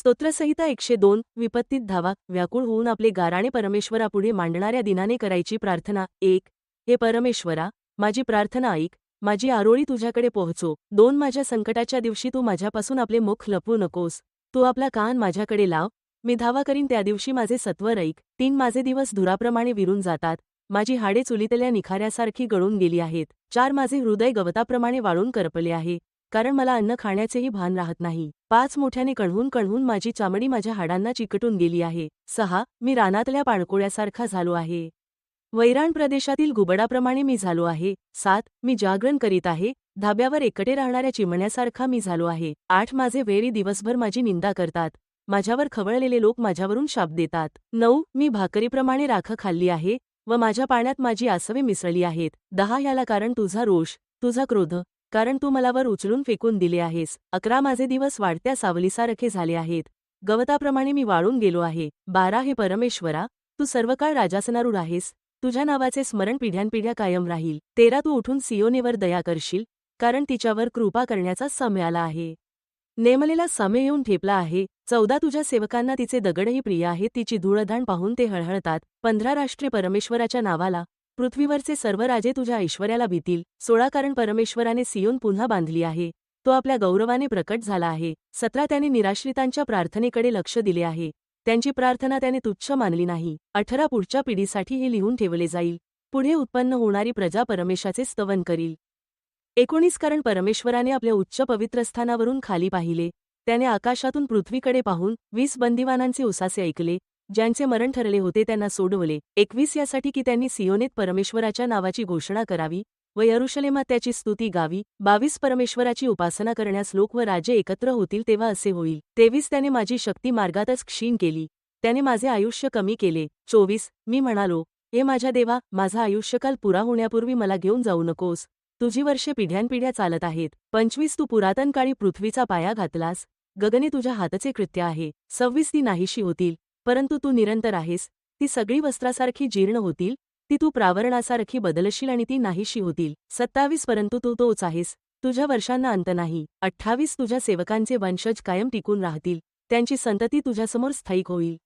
स्तोत्रसहिता एकशे दोन विपत्तीत धावा व्याकुळ होऊन आपले गाराणे परमेश्वरापुढे मांडणाऱ्या दिनाने करायची प्रार्थना. एक हे परमेश्वरा माझी प्रार्थना ऐक माझी आरोळी तुझ्याकडे पोहोचो. दोन माझ्या संकटाच्या दिवशी तू माझ्यापासून आपले मुख लपवू नकोस. तू आपला कान माझ्याकडे लाव. मी धावा करीन त्या दिवशी माझे सत्वर ऐक. तीन माझे दिवस धुराप्रमाणे विरून जातात. माझी हाडे चुलीतल्या निखाऱ्यासारखी गळून गेली आहेत. चार माझे हृदय गवताप्रमाणे वाळून करपले आहे. कारण मला अन्न खाण्याचेही भान राहत नाही. पाच मोठ्याने कणहून कणहून माझी चामडी माझ्या हाडांना चिकटून गेली आहे. सहा मी रानातल्या पाणकोळ्यासारखा झालो आहे. वैराण प्रदेशातील घुबडाप्रमाणे मी झालो आहे. सात मी जागरण करीत आहे. धाब्यावर एकटे राहणाऱ्या चिमण्यासारखा मी झालो आहे. आठ माझे वेळी दिवसभर माझी निंदा करतात. माझ्यावर खवळलेले लोक माझ्यावरून शाप देतात. नऊ मी भाकरीप्रमाणे राख खाल्ली आहे व माझ्या पाण्यात माझी आसवे मिसळली आहेत. दहा याला कारण तुझा रोष तुझा क्रोध कारण तू मला वर उचलून फेकून दिले आहेस. अकरा माझे दिवस वाढत्या सावलीसारखे झाले आहेत. गवताप्रमाणे मी वाळून गेलो आहे. बारा हे परमेश्वरा तू सर्व काळ राजासनारूढ आहेस. तुझ्या नावाचे स्मरण पिढ्यानपिढ्या कायम राहील. तेरा तू उठून सियोनेवर दया करशील कारण तिच्यावर कृपा करण्याचा समय आला आहे. नेमलेला समय येऊन ठेपला आहे. चौदा तुझ्या सेवकांना तिचे दगडही प्रिय आहेत. तिची धूळधाण पाहून ते हळहळतात. पंधरा राष्ट्रे परमेश्वराच्या नावाला पृथ्वीवरचे सर्व राजे तुझ्या ऐश्वर्याला भीतील. सोळा कारण परमेश्वराने सियोन पुन्हा बांधली आहे. तो आपल्या गौरवाने प्रकट झाला आहे. सतरा त्याने निराश्रितांच्या प्रार्थनेकडे लक्ष दिले आहे. त्यांची प्रार्थना त्याने तुच्छ मानली नाही. अठरा पुढच्या पिढीसाठी हे लिहून ठेवले जाईल. पुढे उत्पन्न होणारी प्रजा परमेशाचे स्तवन करील. एकोणीस कारण परमेश्वराने आपल्या उच्च पवित्रस्थानावरून खाली पाहिले. त्याने आकाशातून पृथ्वीकडे पाहून वीस बंदिवानांचे उसासे ऐकले. ज्यांचे मरण ठरले होते त्यांना सोडवले. एकवीस यासाठी की त्यांनी सियोनेत परमेश्वराच्या नावाची घोषणा करावी व यरुशलेमात त्याची स्तुती गावी. बावीस परमेश्वराची उपासना करण्यास लोक व राजे एकत्र होतील तेव्हा असे होईल. तेवीस त्याने माझी शक्ती मार्गातच क्षीण केली. त्याने माझे आयुष्य कमी केले. चोवीस मी म्हणालो हे माझ्या देवा माझा आयुष्यकाल पुरा होण्यापूर्वी मला घेऊन जाऊ नकोस. तुझी वर्षे पिढ्यानपिढ्या चालत आहेत. पंचवीस तू पुरातन काळी पृथ्वीचा पाया घातलास. गगने तुझ्या हातचे कृत्य आहे. सव्वीस ती नाहीशी होतील. परंतु तू निरंतर आहेस ती सगळी वस्त्रासारखी जीर्ण होतील ती तू प्रावरणासारखी बदलशील आणि ती नाहीशी होतील. सत्तावीस परंतु तू तोच आहेस तुझ्या वर्षांना अंत नाही अठ्ठावीस तुझ्या सेवकांचे वंशज कायम टिकून राहतील त्यांची संतती तुझ्यासमोर स्थायिक होईल.